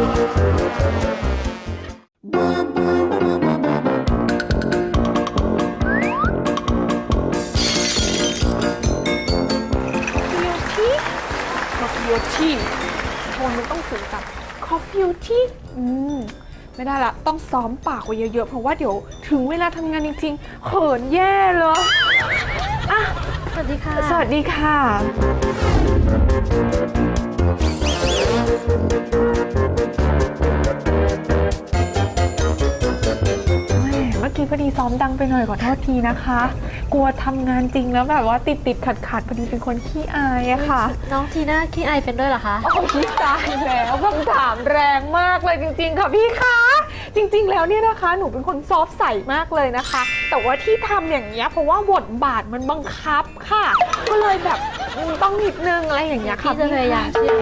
คอฟฟิวที่โทนมันต้องสูงกับคอฟฟิวที่อืมไม่ได้ละต้องซ้อมปากไว้เยอะๆ เพราะว่าเดี๋ยวถึงเวลาทำงานจริงๆ เขินแย่เลยอะสวัสดีค่ะ สวัสดีค่ะ พอดีซ้อมดังไปหน่อยขอโทษทีนะคะ กลัวทำงานจริงแล้วแบบว่าติดติดขัดขัดๆพอดีเป็นคนขี้อายอะค่ะ น้องทีน่าขี้อายเป็นด้วยเหรอคะ โอ้ยตายแล้วคำถามแรงมากเลยจริง ๆ ค่ะพี่คะ จริง ๆ แล้วเนี่ยนะคะ หนูเป็นคนซอฟต์ใสมากเลยนะคะ แต่ว่าที่ทำอย่างเงี้ยเพราะว่าบทบาทมันบังคับค่ะ ก็เลยแบบอืมต้องนิดนึงอะไรอย่างเงี้ยค่ะพี่จะพยายามเชื่อ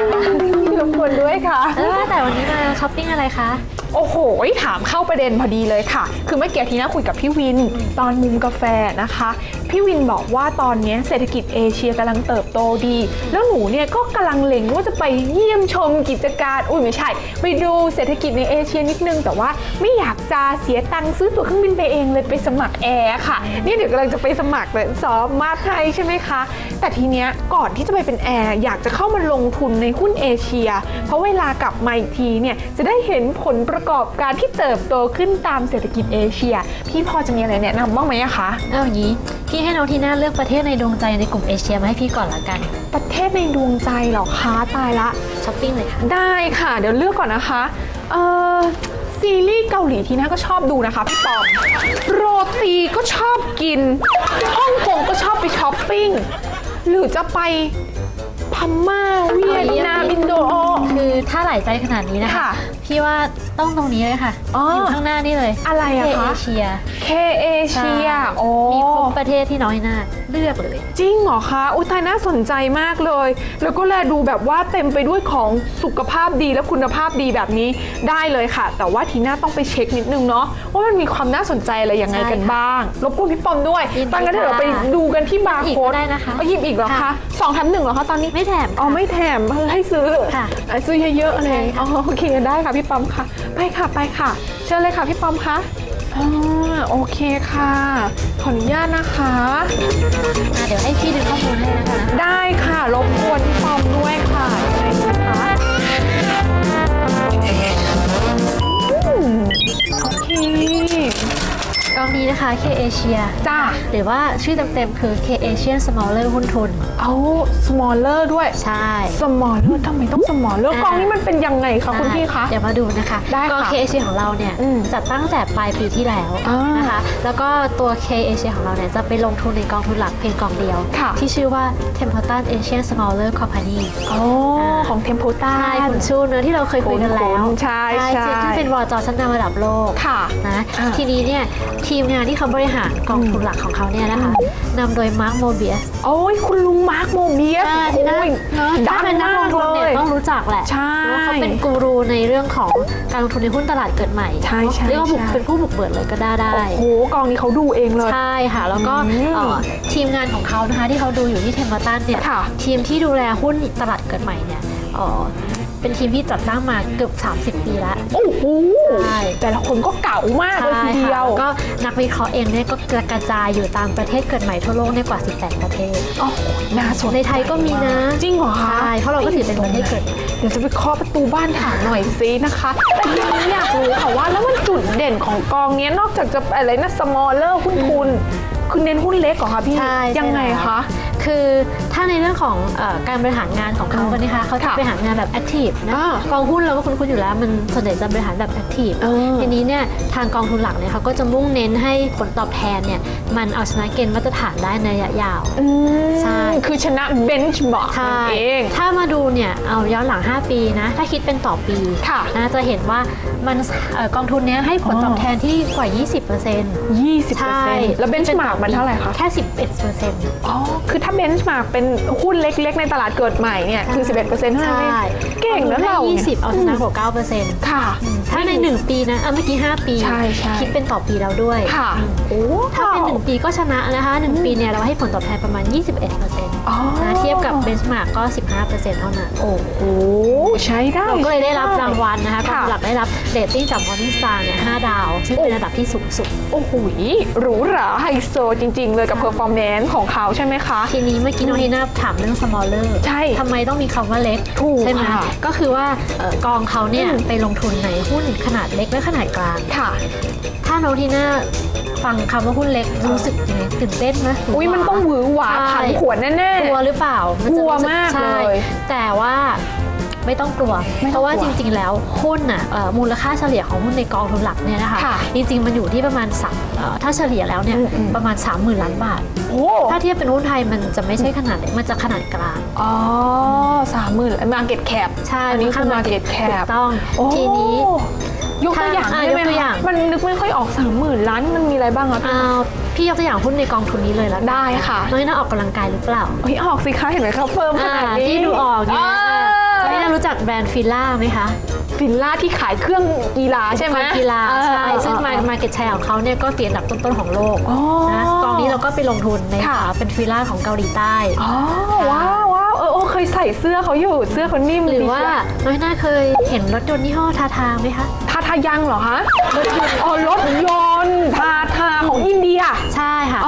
พี่รบกวนด้วยค่ะ เออแต่วันนี้มาช้อปปิ้งอะไรคะ โอ้โห ถามเข้าประเด็นพอดีเลยค่ะ คือเมื่อกี้ทีน่าคุยกับพี่วินตอนมุมกาแฟนะคะ พี่วินบอกว่าตอนนี้เศรษฐกิจเอเชียกำลังเติบโตดี แล้วหนูเนี่ยก็กำลังเล็งว่าจะไปเยี่ยมชมกิจการอุ้ยไม่ใช่ ไปดูเศรษฐกิจในเอเชียนิดนึง แต่ว่าไม่อยากจะเสียตังค์ซื้อตั๋วเครื่องบินไปเองเลยไปสมัครแอร์ค่ะ เนี่ยเดี๋ยวกำลังจะไปสมัครเลยซ้อมมาไทยใช่ไหมคะแต่ทีเนี้ยก่อนที่จะไปเป็นแอร์อยากจะเข้ามาลงทุนในหุ้นเอเชีย เพราะเวลากลับมาอีกทีเนี่ยจะได้เห็นผลประกอบการที่เติบโตขึ้นตามเศรษฐกิจเอเชีย พี่พอจะมีอะไรแนะนำบ้างไหมอะคะเอาอย่างนี้พี่ให้น้องทีน่าเลือกประเทศในดวงใจในกลุ่มเอเชียมาให้พี่ก่อนละกันประเทศในดวงใจเหรอคะตายละช้อปปิ้งเลยค่ะ ได้ค่ะ เดี๋ยวเลือกก่อนนะคะเอ่อ ซีรีส์เกาหลีทีน่าก็ชอบดูนะคะพี่ปอม โรตีก็ชอบกินฮ่องกงก็ชอบไปช้อปปิ้ง หรือจะไปพม่าเวียดนามอินโดโอคือถ้าหลายใจขนาดนี้นะคะ ค่ะ พี่ว่าต้องตรงนี้เลยค่ะอ๋ออ ยู่ข้างหน้านี่เลยอะไรอะเอคะเชีย เคเอเชียโอ้มีครบประเทศที่น้อยหน้าเลือกเลย จริงเหรอคะอุยตายน่าสนใจมากเลย แล้วก็แลดูแบบว่าเต็มไปด้วยของสุขภาพดีและคุณภาพดีแบบนี้ได้เลยค่ะ แต่ว่าทีน่าต้องไปเช็คนิดนึงเนาะว่ามันมีความน่าสนใจอะไรยังไงกันบ้างรบกวนพี่ปอมด้วยยินดีตอนนั้นเดี๋ยวเราไปค่ะดูกันที่บาร์อีกโค้ดก็ได้นะคะเอาหยิบอีกเหรอคะค่ะ สองแถมหนึ่งเหรอคะตอนนี้ ไม่แถมอ๋อค่ะไม่แถมให้ซื้อค่ะอะซื้อเยอะๆเลยใช่ค่ะ อ๋อโอเคได้ค่ะพี่ปอมค่ะ ไปค่ะไปค่ะ เชิญเลยค่ะพี่ปอมคะอ่าโอเคค่ะ ขออนุญาตนะคะ อะเดี๋ยวให้พี่ดึงข้อมูลให้นะคะ ได้ค่ะรบกวนพี่ปอมด้วยค่ะยังไงนะคะ กองนี้นะคะ K Asia จ้า หรือว่าชื่อเต็มๆคือ K Asian Smaller หุ้นทุน เอา smaller ด้วย ใช่ smaller ทำไมต้อง smaller กองนี้มันเป็นยังไงคะคุณพี่คะ เดี๋ยวมาดูนะคะได้ค่ะกอง K Asia ของเราเนี่ยจัดตั้งแต่ปลายปีที่แล้วนะคะ แล้วก็ตัว K Asia ของเราเนี่ยจะไปลงทุนในกองทุนหลักเพียงกองเดียว ที่ชื่อว่า Templeton Asian Smaller Company อ๋อของ Temputa ใช่คุณชูเนื้อที่เราเคยคุยกันแล้ว ใช่ใช่ที่เป็นวอจชั้นนำระดับโลกค่ะนะทีนี้เนี่ยทีมงานที่เขาบริหารกองทุนหลักของเขาเนี่ยนะคะนำโดยมาร์คโมเบียสโอ้ยคุณลุงมาร์คโมเบียสที่น่าโอ้ยเนอะดัถ้างเป็นนักมาลกงทุนเลเนี่ยยต้องรู้จักแหละใช่เพราะว่าเขาเป็นกูรูในเรื่องของการลงทุนในหุ้นตลาดเกิดใหม่ใช่ใช่เรียกว่าบุกใช่เป็นผู้บุกเบิกเลยก็ได้ได้โอ้โหกองนี้เขาดูเองเลยใช่ค่ะ แล้วก็อืมเอ่อทีมงานของเขานะคะที่เขาดูอยู่ที่เทมเ r อร์ตันเนี่ยค่ะทีมที่ดูแลหุ้นตลาดเกิดใหม่เนี่ย เอ่อเป็นทีมที่จัดตั้งมาเกือบ 30 ปีแล้ว โอ้โหใช่ แต่ละคนก็เก่ามากเลยทีเดียวค่ะแล้วก็นักวิเคราะห์เองเนี่ยก็กระจายอยู่ตามประเทศเกิดใหม่ทั่วโลกในกว่า 18 ประเทศ โอ้โหน่าสนใจในไทยก็มีนะ จริงเหรอคะใช่ เพราะเราก็ถือเป็นประเทศเกิดใหม่ เดี๋ยวจะไปเคาะประตูบ้านถามหน่อยซินะคะแต่ทีนี้อยากรู้ค่ะว่าแล้วมันจุดเด่นของกองเนี้ยนอกจากจะอะไรนะ smaller หุ้นทุนคือเน้นหุ้นเล็กเหรอคะพี่ ใช่ยังไงใช่แล้วคะ คือ ถ้าในเรื่องของเออการบริหารงานของเขาอืมกันนะคะเขาจะค่ะบริหารงานแบบแอคทีฟนะอ่ากองหุ้นเราก็คุ้นๆอยู่แล้วมันส่วนใหญ่จะบริหารแบบแอคทีฟเออทีนี้เนี่ยทางกองทุนหลักเนี่ยเขาก็จะมุ่งเน้นให้ผลตอบแทนเนี่ยมันเอาชนะเกณฑ์มาตรฐานได้ในระยะยาว อืมใช่ คือชนะ benchmark ใช่นั่นเอง ถ้ามาดูเนี่ยเอาย้อนหลัง 5 ปีนะ ถ้าคิดเป็นต่อปีค่ะนะจะเห็นว่ามันเอ่อกองทุนเนี้ยให้ผลตอบแทนที่กว่า 20% 20%ใช่แล้ว benchmark มันเท่าไหร่คะ แค่ 11%อ๋อ คือถ้า benchmark เป็นหุ้นเล็กๆ ในตลาดเกิดใหม่เนี่ยคือ 11%เท่านั้นเองใช่เก่งนะเรายี่เนี่ยสิบเอาชนะกว่าเก้าเปอร์เซ็นต์ค่ะ ถ้าใน1ปีนะเออเมื่อกี้5ปีใช่ใช่คิดเป็นต่อปีแล้วด้วยค่ะอืมโอ้ถ้าเป็น1ปีก็ชนะนะคะ1ปีเนี่ยเราให้ผลตอบแทนประมาณ 21%อ๋อนะเทียบกับเบนช์มาร์กก็ 15%เท่านั้นโอ้โหใช้ได้เราก็เลยได้รับรางวัลนะคะกองค่ะทุนหลักได้รับเรตติ้งจาก Morningstar เนี่ย5ดาว ซึ่งเป็นระดับที่สูงสุด โอ้โหหรูหราไฮโซจริง ๆ เลยกับ performance ของเขาใช่ไหมคะ ทีนี้เมื่อกี้น้องทีน่าถามเรื่อง smaller ใช่ทำไมต้องมีคำว่าเล็กถูกใช่ไหมค่ะก็คือว่าเอ่อกองเขาเนี่ยอืม ไปลงทุนในหุ้นขนาดเล็กและขนาดกลาง ค่ะ ถ้าน้องทีน่าฟังคำว่าหุ้นเล็กรู้สึกยังไงตื่นเต้นไหมหรือุ้ยมันต้องหวือหวาใช่ ผันผวนแน่ กลัวหรือเปล่ามันจะกลัวรู้สึมากใช่เลยแต่ว่า ไม่ต้องกลัวไม่ต้องกลัว เพราะว่าจริง ๆ แล้วหุ้นน่ะเอ่อมูลค่าเฉลี่ยของหุ้นในกองทุนหลักเนี่ยนะคะค่ะจริง ๆ มันอยู่ที่ประมาณสามเอ่อถ้าเฉลี่ยแล้วเนี่ยอืมอืมประมาณ 30,000 ล้านบาทๆโอ้ถ้าเทียบเป็นหุ้นไทยมันจะไม่ใช่ขนาดเล็กมันจะขนาดกลาง อ๋อสามหมื่นมาเก็ตแคปใช่อันนี้คือค่มาเก็ตแคถูปกต้องทีนี้ยกตัวอย่างถ้าได้ไหมยกตัวอย่างคะมันนึกไม่ค่อยออกสามหมื่นล้านมันมีอะไรบ้างอะพี่อ่าพี่ยกตัวอย่างหุ้นในกองทุนนี้เลยแล้วกันได้ค่ะน้องน่าออกกำลังกายหรือเปล่าเฮ้ยออกสิคะเห็นไหมคะเฟิร์มขนาดนี้อ่าที่ดูออกเนี่ยเอน้องอน่า รู้จักแบรนด์ฟิล่าไหมคะฟินล่าที่ขายเครื่องกีฬาใช่ไหมการกีฬาเออใช่เออซึ่งเออมามาเก็ตแชร์ของเขาเนี่ยก็ติดอันดับต้นๆของโลกอ๋อนะกองนี้เราก็ไปลงทุนในค่ะขาเป็นฟิล่าของเกาหลีใต้อ๋อว้าวว้าวเออเออเคยใส่เสื้อเขาอยู่เสื้อเขานิ่มหรือดีว่าเชียน้อยหน้าเคยเห็นรถยนต์ยี่ห้อทาทาไหมคะทาทายังเหรอคะรถยนต์อ๋อรถยนต์ทาทาของอินเดียใช่ค่ะ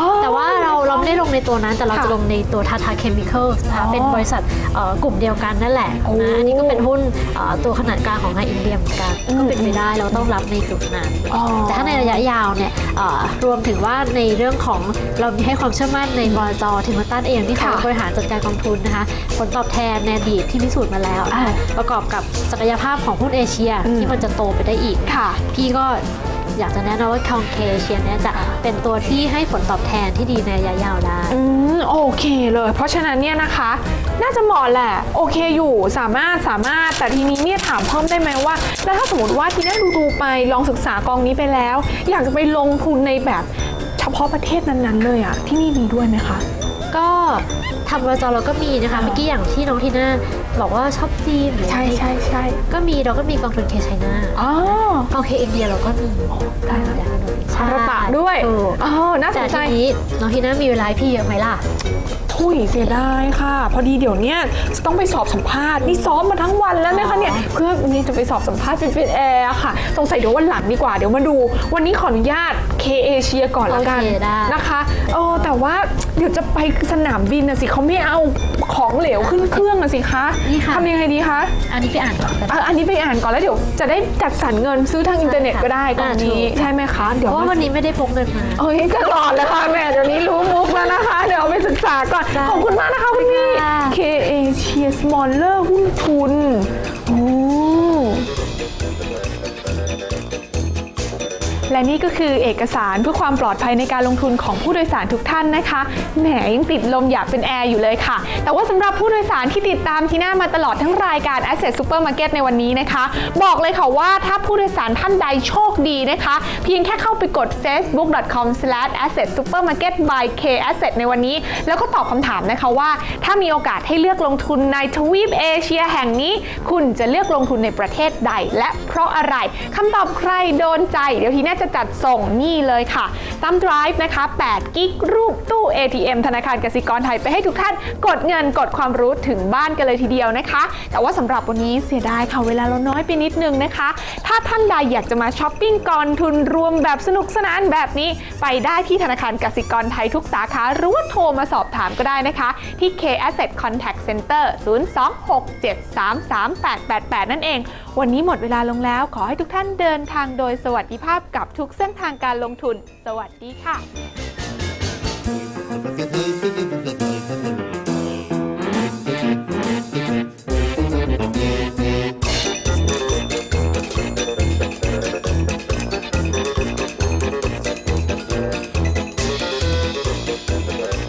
ไม่ได้ลงในตัวนั้นแต่เราค่ะจะลงในตัวทาทาเคมีคอลนะอ๋คะอเป็นบริษัทเอ่อกลุ่มเดียวกันนั่นแหละโอ้นะอันนี้ก็เป็นหุ้นเอ่อตัวขนาดกลางของทางอินเดียเหมือนกันอืมก็เป็นไปได้เราต้องรับในจุดนั้นอ๋อแต่ถ้าในระยะยาวเนี่ยเอ่อรวมถึงว่าในเรื่องของเรามีให้ความเชื่อมั่นในบลจทิมตันเองที่เขาค่ะบริหารจัดการกองทุนนะคะผลตอบแทนในอดีตที่พิสูจน์มาแล้วนะคะอ่าประกอบกับศักยภาพของหุ้นเอเชียอืมที่มันจะโตไปได้อีกค่ะพี่ก็ อยากจะแนะนำว่าคองเคเชียเนี่ยจะเป็นตัวที่ให้ผลตอบแทนที่ดีในระยะยาวได้ อืมโอเคเลย เพราะฉะนั้นเนี่ยนะคะ น่าจะเหมาะแหละ โอเคอยู่สามารถสามารถแต่ทีนี้เนี่ยถามเพิ่มได้ไหมว่า แล้วถ้าสมมติว่าทีน่าดูดูๆไปลองศึกษากองนี้ไปแล้ว อยากจะไปลงทุนในแบบเฉพาะประเทศนั้นๆเลยอะที่นี่มีด้วยไหมคะ ก็ทำบจเราก็มีนะคะเมื่อกี้อย่างที่น้องทีน่าบอกว่าชอบจีนหรือใช่ใช่ใช่ก็มีเราก็มีกองทุนเคไชน่าอ๋อกองเคอินเดียเราก็มีได้แล้วแต่ฮานอยคาราตะด้วยถูกอ๋อน่าสแต่นใจทีนี้น้องทีน่ามีเวลาให้พี่เยอะไหมล่ะทุยเสียดายค่ะ พอดีเดี๋ยวเนี้ยจะต้องไปสอบสัมภาษณ์นี่ซ้อมมาทั้งวันแล้วนะคะเนี่ยเพื่อนี่จะไปสอบสัมภาษณ์เป็นแอร์ค่ะสงสัยเดี๋ยววันหลังดีกว่าเดี๋ยวมาดู วันนี้ขออนุญาตเคเอเชียก่อนละกันโอเคได้นะคะเออ แต่ว่าเดี๋ยวจะไปสนามบินนะสิเขาไม่เอาของเหลวขึ้นเครื่องนะสิคะนี่ค่ะ ทำยังไงดีคะอันนี้ไปอ่านก่อนก็ได้อะอันนี้ไปอ่านก่อนแล้วเดี๋ยวจะได้จัดสรรเงินซื้อทางอินเทอร์เน็ตก็ได้ตรงนี้ อ่าถูก ใช่ไหมคะ เดี๋เพยวราะว่ามาวันนี้ไม่ได้พกเงินมา เอ้ยตลอดเลยค่ะแม่เดี๋ยวนี้รู้มุกแล้วนะคะ เดี๋ยวเอาไปศึกษาก่อน ได้ขอบคุณมากนะคะคุณพี่ ค่ะ K A เชียร์สมอลเลอร์หุ้นทุนโอ้ และนี่ก็คือเอกสารเพื่อความปลอดภัยในการลงทุนของผู้โดยสารทุกท่านนะคะ แหมยังติดลมอยากเป็นแอร์อยู่เลยค่ะ แต่ว่าสำหรับผู้โดยสารที่ติดตามทีน่ามาตลอดทั้งรายการ Asset Supermarket ในวันนี้นะคะ บอกเลยค่ะว่าถ้าผู้โดยสารท่านใดโชคดีนะคะ เพียงแค่เข้าไปกด facebook.com/assetsupermarket by K Asset ในวันนี้ แล้วก็ตอบคำถามนะคะว่า ถ้ามีโอกาสให้เลือกลงทุนในทวีปเอเชียแห่งนี้ คุณจะเลือกลงทุนในประเทศใด และเพราะอะไรคำตอบใครโดนใจเดี๋ยวทีน่าจะจัดส่งนี่เลยค่ะตั้ม drive นะคะ8กิกรูปตู้ ATM ธนาคารกสิกรไทยไปให้ทุกท่านกดเงินกดความรู้ถึงบ้านกันเลยทีเดียวนะคะ แต่ว่าสำหรับวันนี้เสียดายค่ะเวลาเราน้อยไปนิดนึงนะคะ ถ้าท่านใดอยากจะมาช้อปปิ้งกองทุนรวมแบบสนุกสนานแบบนี้ไปได้ที่ธนาคารกสิกรไทยทุกสาขาหรือว่าโทรมาสอบถามก็ได้นะคะ ที่ K Asset Contact Center 026733888 นั่นเองวันนี้หมดเวลาลงแล้วขอให้ทุกท่านเดินทางโดยสวัสดิภาพกับทุกเส้นทางการลงทุน สวัสดีค่ะ Thank you.